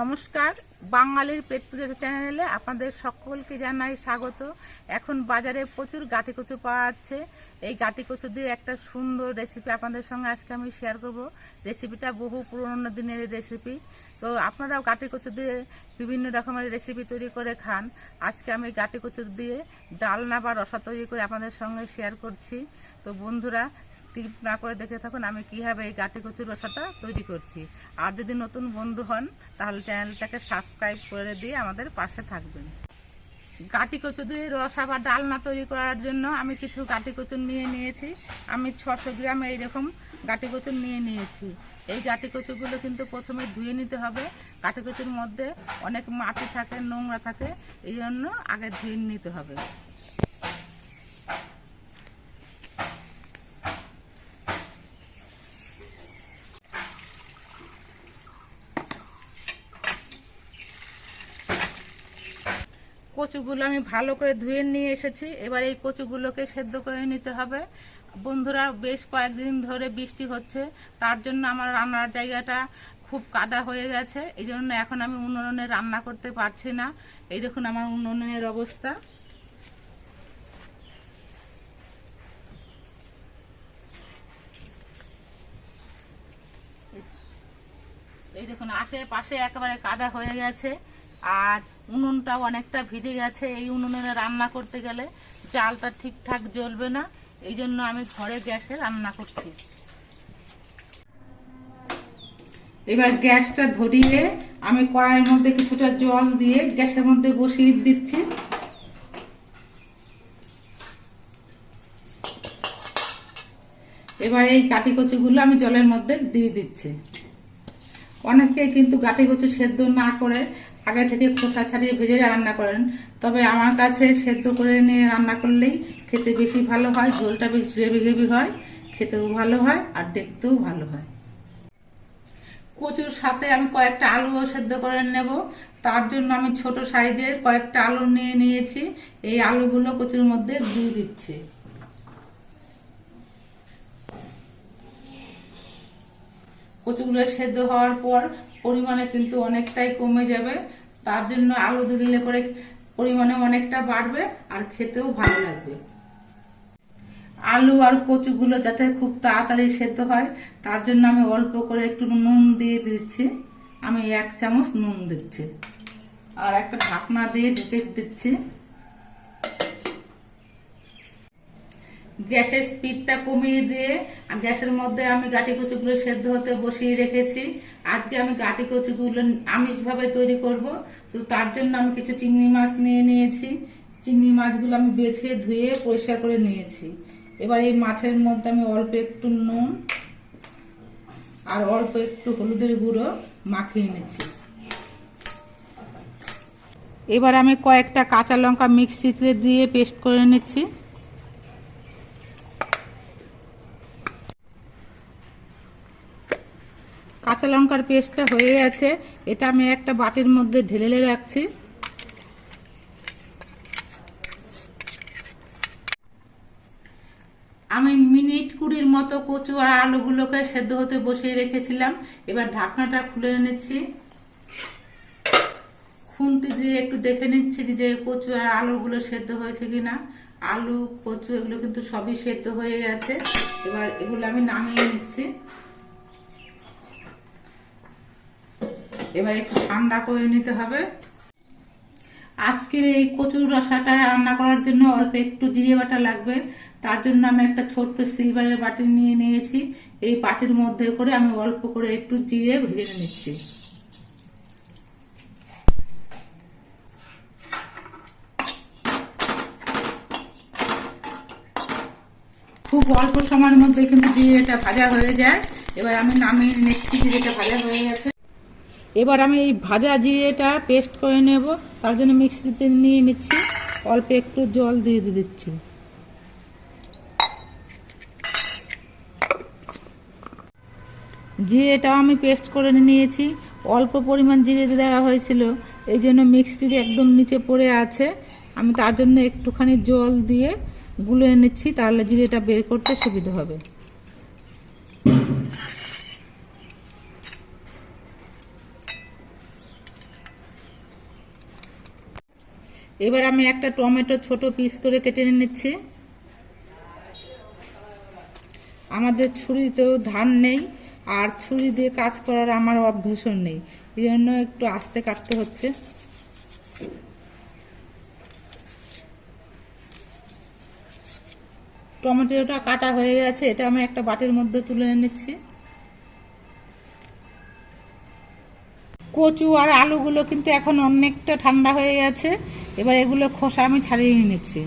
নমস্কার, বাঙালির পেট পুজো চ্যানেলে আপনাদের সকলকে জানাই স্বাগত। এখন বাজারে প্রচুর গাটি কচু পাওয়া যাচ্ছে। এই গাটি কচু দিয়ে একটা সুন্দর রেসিপি আপনাদের সঙ্গে আজকে আমি শেয়ার করব। রেসিপিটা বহু পুরনো দিনের রেসিপি তো আপনারাও গাটি কচু দিয়ে বিভিন্ন রকমের রেসিপি তৈরি করে খান। আজকে আমি গাটি কচু দিয়ে ডালনা বা রসা তৈরি করে আপনাদের সঙ্গে শেয়ার করছি। তো বন্ধুরা স্কিপ না করে দেখে থাকুন আমি কীভাবে এই গাটি কচুর রসাটা তৈরি করছি। আর যদি নতুন বন্ধু হন, তাহলে চ্যানেলটাকে সাবস্ক্রাইব করে দিয়ে আমাদের পাশে থাকবেন। গাটি কচু দিয়ে রসা বা ডালনা তৈরি করার জন্য আমি কিছু গাটি কচু নিয়ে নিয়েছি। আমি ছশো গ্রাম এইরকম গাটি কচু নিয়ে নিয়েছি। এই গাটি কচুগুলো কিন্তু প্রথমে ধুয়ে নিতে হবে। গাটি কচুর মধ্যে অনেক মাটি থাকে, নোংরা থাকে, এই জন্য আগে ধুয়ে নিতে হবে। কচুগুলো আমি ভালো করে ধুয়ে নিয়ে এসেছি। এবার এই কচুগুলোকে সেদ্ধ করে নিতে হবে। বন্ধুরা, বেশ কয়েকদিন ধরে বৃষ্টি হচ্ছে। তার জন্য আমার রান্নার জায়গাটা খুব কাদা হয়ে গেছে। এই জন্য এখন আমি উনুনে রান্না করতে পারছি না। এই দেখুন আমার উনুনের অবস্থা। এই দেখুন, আশেপাশে একেবারে কাদা হয়ে গেছে। আর উনুনটাও অনেকটা ভিজে গেছে। এই উনুনে রান্না করতে গেলে চালটা ঠিকঠাক জ্বলবে না। এই জন্য আমি ঘরে গ্যাসে রান্না করছি। এবার গ্যাসটা ধরিয়ে আমি কড়াইয়ের মধ্যে কিছুটা জল দিয়ে গ্যাসের মধ্যে বসিয়ে দিচ্ছি। এবার এই কাটি কচুগুলো আমি জলের মধ্যে দিয়ে দিচ্ছি। অনেকে কিন্তু গাঠি কচু সেদ্ধ না করে আগে থেকে খোসা ছাড়িয়ে ভেজে রান্না করেন। তবে আমার কাছে সেদ্ধ করে নিয়ে রান্না করলেই খেতে বেশি ভালো হয়, ঝোলটা বেশ গ্রেভি গ্রেভি হয়, খেতেও ভালো হয় আর দেখতেও ভালো হয়। কচুর সাথে আমি কয়েকটা আলুও সেদ্ধ করে নেব। তার জন্য আমি ছোট সাইজের কয়েকটা আলু নিয়ে নিয়েছি। এই আলুগুলো কচুর মধ্যে দিয়ে দিচ্ছি। কচুগুলো সেদ্ধ হওয়ার পর পরিমাণে কিন্তু অনেকটাই কমে যাবে। তার জন্য আলু দিলে পরে পরিমাণে অনেকটা বাড়বে আর খেতেও ভালো লাগবে। আলু আর কচুগুলো যাতে খুব তাড়াতাড়ি সেদ্ধ হয়, তার জন্য আমি অল্প করে একটু নুন দিয়ে দিচ্ছি। আমি এক চামচ নুন দিচ্ছি। আর একটা ঢাকনা দিয়ে ঢেকে দিচ্ছি। গ্যাসের স্পিডটা কমিয়ে দিয়ে গ্যাসের মধ্যে আমি গাটি কচুগুলো সেদ্ধ হতে বসিয়ে রেখেছি। আজকে আমি গাটি কচুগুলো আমিষভাবে তৈরি করব। তো তার জন্য আমি কিছু চিংড়ি মাছ নিয়ে নিয়েছি। চিংড়ি মাছগুলো আমি বেছে ধুয়ে পরিষ্কার করে নিয়েছি। এবার এই মাছের মধ্যে আমি অল্প একটু নুন আর অল্প একটু হলুদের গুঁড়ো মাখিয়ে নিচ্ছি। এবার আমি কয়েকটা কাঁচা লঙ্কা মিক্সিতে দিয়ে পেস্ট করে নিচ্ছি। কাঁচা লঙ্কার পেস্টটা হয়ে গেছে। এটা আমি একটা বাটির মধ্যে ঢেলে রাখছি। আমি মিনিট কুড়ির মতো কচু আর আলুগুলোকে সেদ্ধ হতে বসিয়ে রেখেছিলাম। এবার ঢাকনাটা খুলে এনেছি। খুন্তি দিয়ে একটু দেখে নিচ্ছি যে কচু আর আলুগুলো সেদ্ধ হয়েছে কিনা। আলু, কচু, এগুলো কিন্তু সবই সেদ্ধ হয়ে গেছে। এবার এগুলো আমি নামিয়ে নিচ্ছি। এবার একটু ঠান্ডা করে নিতে হবে। আজকের এই কচুর রসাটা রান্না করার জন্য অল্প একটু জিরে বাটা লাগবে। তার জন্য আমি একটা ছোট্ট সিলভারের বাটি নিয়ে নিয়েছি। এই বাটির মধ্যে করে আমি অল্প করে একটু জিরে ভেজে নিচ্ছি। খুব অল্প সময়ের মধ্যে কিন্তু জিরেটা ভাজা হয়ে যায়। এবার আমি নামিয়ে নিচ্ছি জিরেটা ভাজা হয়ে গেছে। এবার আমি এই ভাজা জিরেটা পেস্ট করে নেব। তার জন্য মিক্সিতে নিয়ে নিচ্ছি। অল্প একটু জল দিয়ে দিচ্ছি। জিরেটাও আমি পেস্ট করে নিয়েছি। অল্প পরিমাণ জিরে দেওয়া হয়েছিল। এই জন্য মিক্সির একদম নিচে পড়ে আছে। আমি তার জন্য একটুখানি জল দিয়ে গুলে নিচ্ছি। তাহলে জিরেটা বের করতে সুবিধা হবে। এবার আমি একটা টমেটো ছোট পিস করে কেটে নিচ্ছি। আমাদের ছুরিতেও ধান নেই, আর ছুরি দিয়ে কাজ করার আমার অভ্যাসও নেই। এই জন্য একটু আস্তে কাটতে হচ্ছে। টমেটোটা কাটা হয়ে গেছে, এটা আমি একটা বাটির মধ্যে তুলে নিচ্ছি। কচু আর আলুগুলো কিন্তু এখন অনেকটা ঠান্ডা হয়ে গেছে। এবার এগুলো খোসা আমি ছাড়িয়ে নিচ্ছি।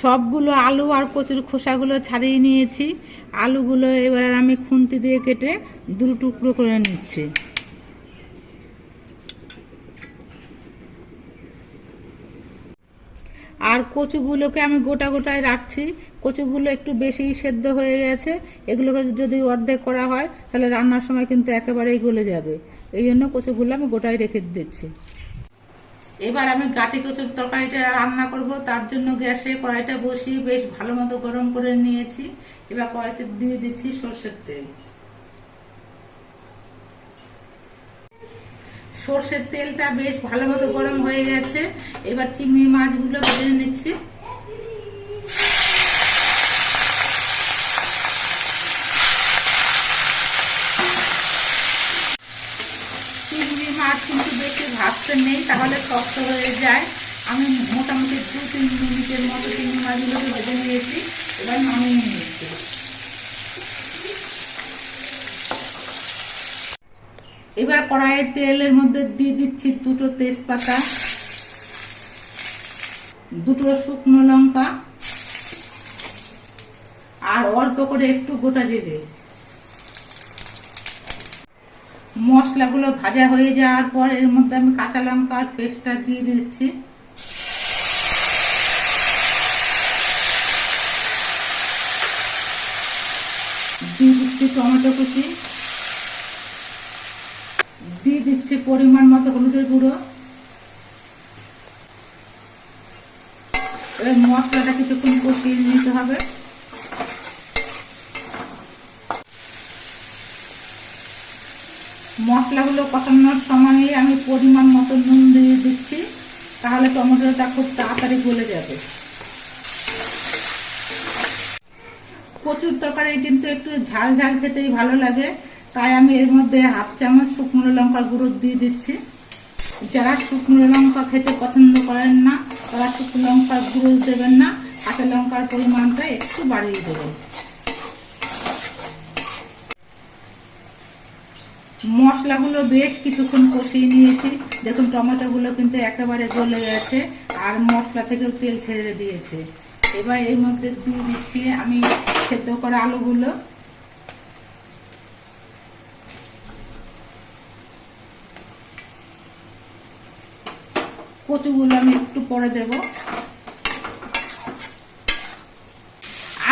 সবগুলো আলু আর কচুর খোসাগুলো ছাড়িয়ে নিয়েছি। আলুগুলো এবার আমি খুন্তি দিয়ে কেটে দু টুকরো করে নিচ্ছি। আর কচুগুলোকে আমি গোটা গোটায় রাখছি। কচুগুলো একটু বেশি সেদ্ধ হয়ে গেছে। এগুলোকে যদি অর্ধেক করা হয়, তাহলে রান্নার সময় কিন্তু একেবারেই গলে যাবে। এই জন্য কচুগুলো আমি গোটায় রেখে দিচ্ছি। এবার আমি গাটি কচুর তরকারিটা রান্না করব। তার জন্য গ্যাসে কড়াইটা বসিয়ে বেশ ভালো মতো গরম করে নিয়েছি। এবার কড়াইতে দিয়ে দিচ্ছি সর্ষের তেল। সর্ষের তেলটা বেশ ভালো মতো গরম হয়ে গেছে। এবার চিংড়ি মাছগুলো ভেজে নিচ্ছি। চিংড়ি মাছ কিন্তু বেশি ভাজতে নেই, তাহলে শক্ত হয়ে যায়। আমি মোটামুটি দু তিন মিনিটের মতো চিংড়ি মাছগুলোকে ভেজে নিয়েছি। এবার নামিয়ে নিয়েছি এবার কড়াইয়ের তেলের মধ্যে দিয়ে দিচ্ছি দুটো তেজপাতা, দুটো শুকনো লঙ্কা, আর অল্প করে একটু গোটা জিরে। মশলাগুলো ভাজা হয়ে যাওয়ার পর এর মধ্যে আমি কাঁচা লঙ্কার পেস্টটা দিয়ে দিচ্ছি। দিয়ে দিচ্ছি টমেটো কুচি। দিয়ে দিচ্ছি পরিমাণ মতো হলুদের গুঁড়ো। এবার মশলাটা কিছুক্ষণ কষিয়ে নিতে হবে। মশলাগুলো কষানোর সময় আমি পরিমাণ মতো নুন দিয়ে দিচ্ছি, তাহলে টমেটোটা খুব তাড়াতাড়ি গলে যাবে। প্রচুর তরকারি কিন্তু একটু ঝাল ঝাল খেতেই ভালো লাগে। তাই আমি এর মধ্যে হাফ চামচ শুকনো লঙ্কার গুঁড়ো দিয়ে দিচ্ছি। যারা শুকনো লঙ্কা খেতে পছন্দ করেন না, তারা শুকনো লঙ্কার গুঁড়ো দেবেন না, কাঁচা লঙ্কার পরিমাণটা একটু বাড়িয়ে দেবেন। মশলাগুলো বেশ কিছুক্ষণ কষিয়ে নিয়েছি। দেখুন, টমেটোগুলো কিন্তু একেবারে গলে গেছে আর মশলা থেকেও তেল ছেড়ে দিয়েছে। এবার এর মধ্যে দিয়ে দিচ্ছি আমি সেদ্ধ করা আলুগুলো। কচুগুলো আমি একটু পরে দেব।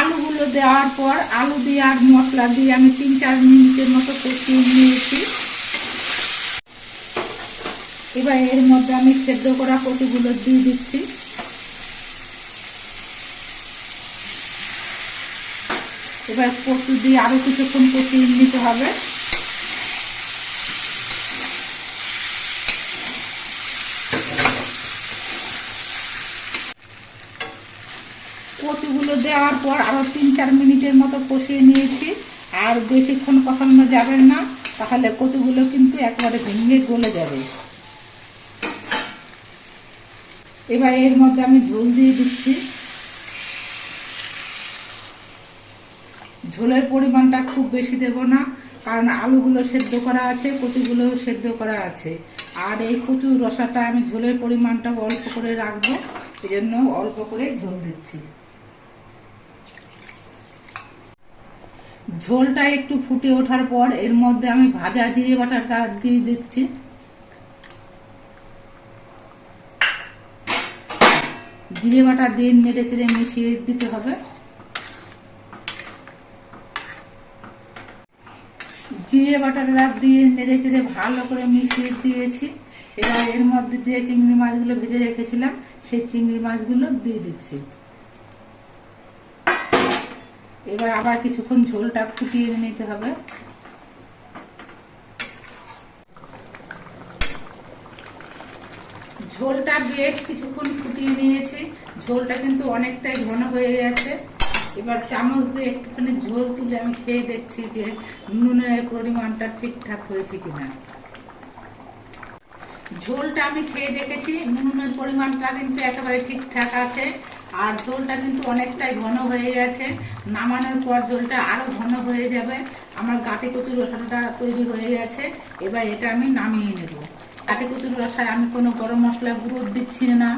আলুগুলো দেওয়ার পর আলু দিয়ে আর মশলা দিয়ে আমি তিন চার মিনিটের মতো কষিয়ে নিয়েছি। এবার এর মধ্যে আমি সেদ্ধ করা কচুগুলো দিয়ে দিচ্ছি। এবার কচু দিয়ে আরও কিছুক্ষণ কষিয়ে নিতে হবে কচুগুলো দেওয়ার পর আরও তিন চার মিনিটের মতো কষিয়ে নিয়েছি। আর বেশিক্ষণ কষানো যাবে না, তাহলে কচুগুলো কিন্তু একবারে ভেঙে গলে যাবে। এবার এর মধ্যে আমি ঝোল দিয়ে দিচ্ছি। ঝোলের পরিমাণটা খুব বেশি দেব না, কারণ আলুগুলো সেদ্ধ করা আছে, কচুগুলো সেদ্ধ করা আছে। আর এই কচুর রসাটা আমি ঝোলের পরিমাণটা অল্প করে রাখব এই জন্য অল্প করে ঝোল দিচ্ছি। ঝোলটা একটু ফুটে ওঠার পর এর মধ্যে আমি ভাজা জিরে বাটাটা দিয়ে দিচ্ছি। জিরে বাটা দিয়ে নেড়ে চেড়ে মিশিয়ে দিতে হবে। জিরে বাটাটা দিয়ে নেড়ে চেড়ে ভালো করে মিশিয়ে দিয়েছি। এবার এর মধ্যে যে চিংড়ি মাছগুলো ভেজে রেখেছিলাম, সেই চিংড়ি মাছগুলো দিয়ে দিচ্ছি। এবার আবার কিছুক্ষণ ঝোলটা ফুটিয়ে নিতে হবে। ঝোলটা বেশ কিছুক্ষণ ফুটিয়ে নিয়েছি। ঝোলটা কিন্তু অনেকটাই ঘন হয়ে গেছে। এবার চামচ দিয়ে একটুখানি ঝোল তুলে আমি খেয়ে দেখছি যে নুনের পরিমাণটা ঠিকঠাক হয়েছে কিনা। ঝোলটা আমি খেয়ে দেখেছি। নুনের পরিমাণটা কিন্তু একেবারে ঠিকঠাক আছে। আর ঝোলটা কিন্তু অনেকটাই ঘন হয়ে গেছে। নামানোর পর ঝোলটা আরও ঘন হয়ে যাবে। আমার গাটি কচুর রসাটা তৈরি হয়ে গেছে। এবার এটা আমি নামিয়ে নেব। গাটি কচুর রসায় আমি কোনো গরম মশলা গুঁড়ো দিচ্ছি না।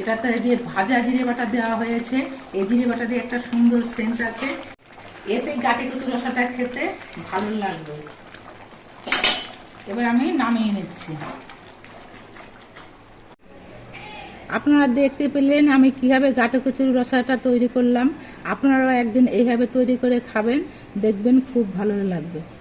এটাতে যে ভাজা জিরে বাটা দেওয়া হয়েছে, এই জিরে বাটা দিয়ে একটা সুন্দর সেন্ট আছে। এতে গাটি কচুর রসাটা খেতে ভালো লাগবে। এবার আমি নামিয়ে নিচ্ছি। আপনারা দেখতে পেলেন আমি কীভাবে গাটো কচুর রসাটা তৈরি করলাম। আপনারাও একদিন এইভাবে তৈরি করে খাবেন, দেখবেন খুব ভালো লাগবে।